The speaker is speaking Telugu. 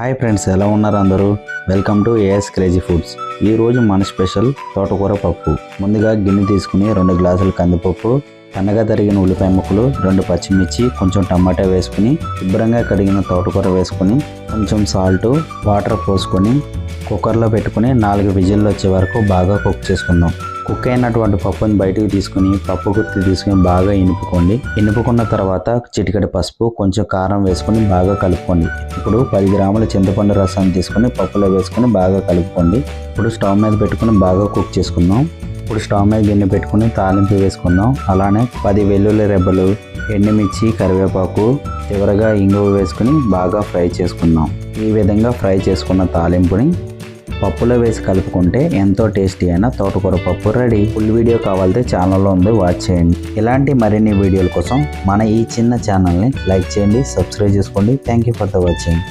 హాయ్ ఫ్రెండ్స్ ఎలా ఉన్నారు అందరూ? Welcome to AS Crazy Foods ఈ రోజు మన స్పెషల్ తోటకూర పప్పు. ముందుగా గిన్నె తీసుకుని రెండు గ్లాసులు కందిపప్పు సన్నగా తరిగిన ఉల్లిపాయ ముక్కలు రెండు పచ్చిమిర్చి కొంచెం టమాటా వేసుకుని శుభ్రంగా కడిగిన తోటకూర వేసుకుని కొంచెం సాల్ట్ వాటర్ పోసుకొని కుక్కర్లో పెట్టుకుని నాలుగు విజిల్లు వచ్చే వరకు బాగా కుక్ చేసుకుందాం. కుక్ అయినటువంటి పప్పుని బయటికి తీసుకుని పప్పు గుత్తి తీసుకుని బాగా ఇనుపుకోండి. ఇనుపుకున్న తర్వాత చిటికెడు పసుపు కొంచెం కారం వేసుకుని బాగా కలుపుకోండి. ఇప్పుడు పది గ్రాముల చింతపండు రసాన్ని తీసుకుని పప్పులో వేసుకుని బాగా కలుపుకోండి. ఇప్పుడు స్టవ్ మీద పెట్టుకుని బాగా కుక్ చేసుకుందాం. ఇప్పుడు స్టవ్ మీద గిన్నె పెట్టుకుని తాలింపు వేసుకుందాం. అలానే పది వెల్లుల్లి రెబ్బలు ఎండుమిర్చి కరివేపాకు చివరగా ఇంగువ వేసుకుని బాగా ఫ్రై చేసుకుందాం. ఈ విధంగా ఫ్రై చేసుకున్న తాలింపుని పప్పులో వేసి కలుపుకుంటే ఎంతో టేస్టీ అయిన తోటకూర పప్పు రెడీ. ఫుల్ వీడియో కావాలంటే ఛానల్లో ఉంది వాచ్ చేయండి. ఇలాంటి మరిన్ని వీడియోల కోసం మన ఈ చిన్న ఛానల్ని లైక్ చేయండి సబ్స్క్రైబ్ చేసుకోండి. Thank you for the watching.